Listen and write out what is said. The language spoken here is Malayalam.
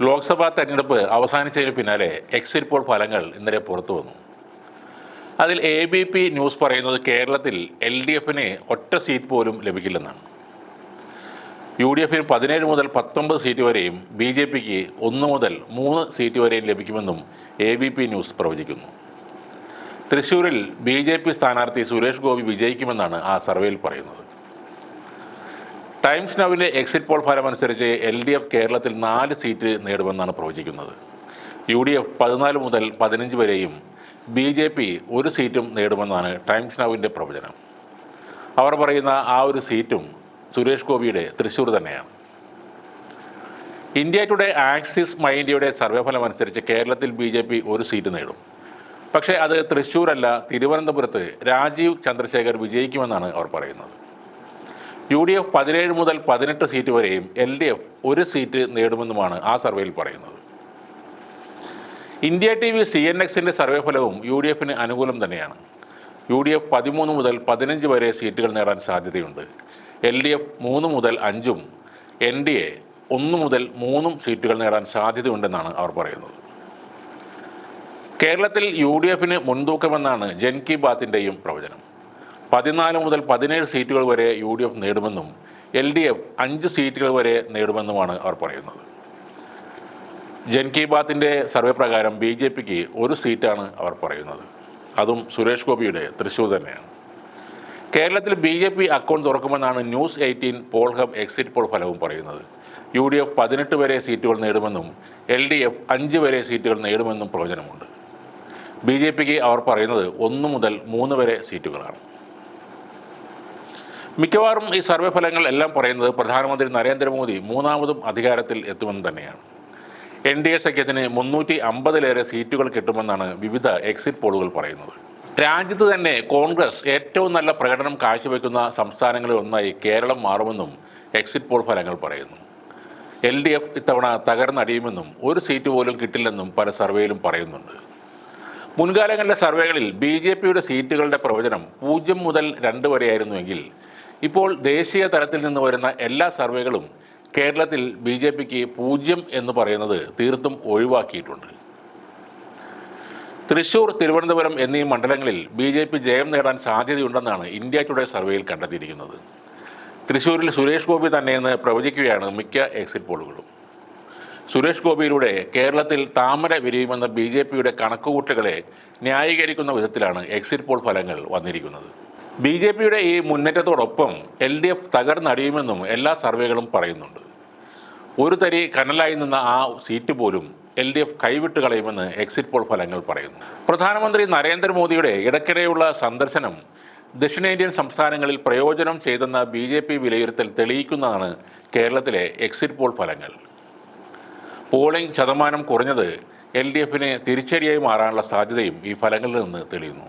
ലോക്സഭാ തെരഞ്ഞെടുപ്പ് അവസാനിച്ചതിന് പിന്നാലെ എക്സിറ്റ് പോൾ ഫലങ്ങൾ ഇന്നലെ പുറത്തു വന്നു. അതിൽ എ ബി പി ന്യൂസ് പറയുന്നത് കേരളത്തിൽ എൽ ഡി എഫിന് ഒറ്റ സീറ്റ് പോലും ലഭിക്കില്ലെന്നാണ്. യു ഡി എഫിന് പതിനേഴ് മുതൽ പത്തൊമ്പത് സീറ്റ് വരെയും ബി ജെ പിക്ക് ഒന്ന് മുതൽ മൂന്ന് സീറ്റ് വരെയും ലഭിക്കുമെന്നും എ ബി പി ന്യൂസ് പ്രവചിക്കുന്നു. തൃശൂരിൽ ബി ജെ പി സ്ഥാനാർത്ഥി സുരേഷ് ഗോപി വിജയിക്കുമെന്നാണ് ആ സർവേയിൽ പറയുന്നത്. ടൈംസ് നൗവിലെ എക്സിറ്റ് പോൾ ഫലമനുസരിച്ച് എൽ ഡി എഫ് കേരളത്തിൽ നാല് സീറ്റ് നേടുമെന്നാണ് പ്രവചിക്കുന്നത്. യു ഡി എഫ് പതിനാല് മുതൽ പതിനഞ്ച് വരെയും ബി ജെ പി ഒരു സീറ്റും നേടുമെന്നാണ് ടൈംസ് നൗവിന്റെ പ്രവചനം. അവർ പറയുന്ന ആ ഒരു സീറ്റും സുരേഷ് ഗോപിയുടെ തൃശ്ശൂർ തന്നെയാണ്. ഇന്ത്യ ടുഡേ ആക്സിസ് മൈ ഇന്ത്യയുടെ സർവേ ഫലം അനുസരിച്ച് കേരളത്തിൽ ബി ജെ പി ഒരു സീറ്റ് നേടും. പക്ഷേ അത് തൃശ്ശൂരല്ല തിരുവനന്തപുരത്ത് രാജീവ് ചന്ദ്രശേഖർ വിജയിക്കുമെന്നാണ് അവർ പറയുന്നത്. യു ഡി എഫ് പതിനേഴ് മുതൽ പതിനെട്ട് സീറ്റ് വരെയും എൽ ഡി എഫ് ഒരു സീറ്റ് നേടുമെന്നുമാണ് ആ സർവേയിൽ പറയുന്നത്. India T V C N എക്സിന്റെ സർവേ ഫലവും യു ഡി എഫിന് അനുകൂലം തന്നെയാണ്. യു ഡി എഫ് പതിമൂന്ന് മുതൽ പതിനഞ്ച് വരെ സീറ്റുകൾ നേടാൻ സാധ്യതയുണ്ട്. എൽ ഡി എഫ് മൂന്ന് മുതൽ അഞ്ചും എൻ ഡി എ ഒന്ന് മുതൽ മൂന്നും സീറ്റുകൾ നേടാൻ സാധ്യതയുണ്ടെന്നാണ് അവർ പറയുന്നത്. കേരളത്തിൽ യു ഡി എഫിന് മുൻതൂക്കമെന്നാണ് ജൻ കി ബാത്തിന്റെയും പ്രവചനം. പതിനാല് മുതൽ പതിനേഴ് സീറ്റുകൾ വരെ യു ഡി എഫ് നേടുമെന്നും എൽ ഡി എഫ് അഞ്ച് സീറ്റുകൾ വരെ നേടുമെന്നുമാണ് അവർ പറയുന്നത്. ജൻ കി ബാത്തിന്റെ സർവേ പ്രകാരം ബി ജെ പിക്ക് ഒരു സീറ്റാണ് അവർ പറയുന്നത്. അതും സുരേഷ് ഗോപിയുടെ തൃശ്ശൂർ തന്നെയാണ്. കേരളത്തിൽ B J P account തുറക്കുമെന്നാണ് news eighteen poll hub exit poll ഫലവും പറയുന്നത്. യു ഡി എഫ് പതിനെട്ട് വരെ സീറ്റുകൾ നേടുമെന്നും എൽ ഡി എഫ് അഞ്ച് വരെ സീറ്റുകൾ നേടുമെന്നും പ്രവചനമുണ്ട്. ബി ജെ പിക്ക് അവർ പറയുന്നത് ഒന്ന് മുതൽ മൂന്ന് വരെ സീറ്റുകളാണ്. മിക്കവാറും ഈ സർവേ ഫലങ്ങൾ എല്ലാം പറയുന്നത് പ്രധാനമന്ത്രി നരേന്ദ്രമോദി മൂന്നാമതും അധികാരത്തിൽ എത്തുമെന്ന് തന്നെയാണ്. എൻ ഡി എ സഖ്യത്തിന് മുന്നൂറ്റി അമ്പതിലേറെ സീറ്റുകൾ കിട്ടുമെന്നാണ് വിവിധ എക്സിറ്റ് പോളുകൾ പറയുന്നത്. രാജ്യത്ത് തന്നെ കോൺഗ്രസ് ഏറ്റവും നല്ല പ്രകടനം കാഴ്ചവെക്കുന്ന സംസ്ഥാനങ്ങളിൽ ഒന്നായി കേരളം മാറുമെന്നും എക്സിറ്റ് പോൾ ഫലങ്ങൾ പറയുന്നു. എൽ ഡി എഫ് ഇത്തവണ തകർന്നടിയുമെന്നും ഒരു സീറ്റ് പോലും കിട്ടില്ലെന്നും പല സർവേയിലും പറയുന്നുണ്ട്. മുൻകാലങ്ങളിലെ സർവേകളിൽ ബി ജെ പിയുടെ സീറ്റുകളുടെ പ്രവചനം പൂജ്യം മുതൽ രണ്ട് വരെയായിരുന്നുവെങ്കിൽ ഇപ്പോൾ ദേശീയ തലത്തിൽ നിന്ന് വരുന്ന എല്ലാ സർവേകളും കേരളത്തിൽ ബി ജെ പിക്ക് പൂജ്യം എന്ന് പറയുന്നത് തീർത്തും ഒഴിവാക്കിയിട്ടുണ്ട്. തൃശൂർ തിരുവനന്തപുരം എന്നീ മണ്ഡലങ്ങളിൽ ബി ജെ പി ജയം നേടാൻ സാധ്യതയുണ്ടെന്നാണ് ഇന്ത്യ ടുഡേ സർവേയിൽ കണ്ടെത്തിയിരിക്കുന്നത്. തൃശൂരിൽ സുരേഷ് ഗോപി തന്നെയെന്ന് പ്രവചിക്കുകയാണ് മിക്ക എക്സിറ്റ് പോളുകളും. സുരേഷ് ഗോപിയിലൂടെ കേരളത്തിൽ താമര വിരിയുമെന്ന ബി ജെ പിയുടെ കണക്കുകൂട്ടലുകളെ ന്യായീകരിക്കുന്ന വിധത്തിലാണ് എക്സിറ്റ് പോൾ ഫലങ്ങൾ വന്നിരിക്കുന്നത്. ബി ജെ പിയുടെ ഈ മുന്നേറ്റത്തോടൊപ്പം എൽ ഡി എഫ് തകർന്നടിയുമെന്നും എല്ലാ സർവേകളും പറയുന്നുണ്ട്. ഒരു തരി കനലായി നിന്ന ആ സീറ്റ് പോലും എൽ ഡി എഫ് കൈവിട്ട് കളയുമെന്ന് എക്സിറ്റ് പോൾ ഫലങ്ങൾ പറയുന്നു. പ്രധാനമന്ത്രി നരേന്ദ്രമോദിയുടെ ഇടയ്ക്കിടെയുള്ള സന്ദർശനം ദക്ഷിണേന്ത്യൻ സംസ്ഥാനങ്ങളിൽ പ്രയോജനം ചെയ്തെന്ന ബി ജെ പി വിലയിരുത്തൽ തെളിയിക്കുന്നതാണ് കേരളത്തിലെ എക്സിറ്റ് പോൾ ഫലങ്ങൾ. പോളിംഗ് ശതമാനം കുറഞ്ഞത് എൽ ഡി എഫിന് തിരിച്ചടിയായി മാറാനുള്ള സാധ്യതയും ഈ ഫലങ്ങളിൽ നിന്ന് തെളിയുന്നു.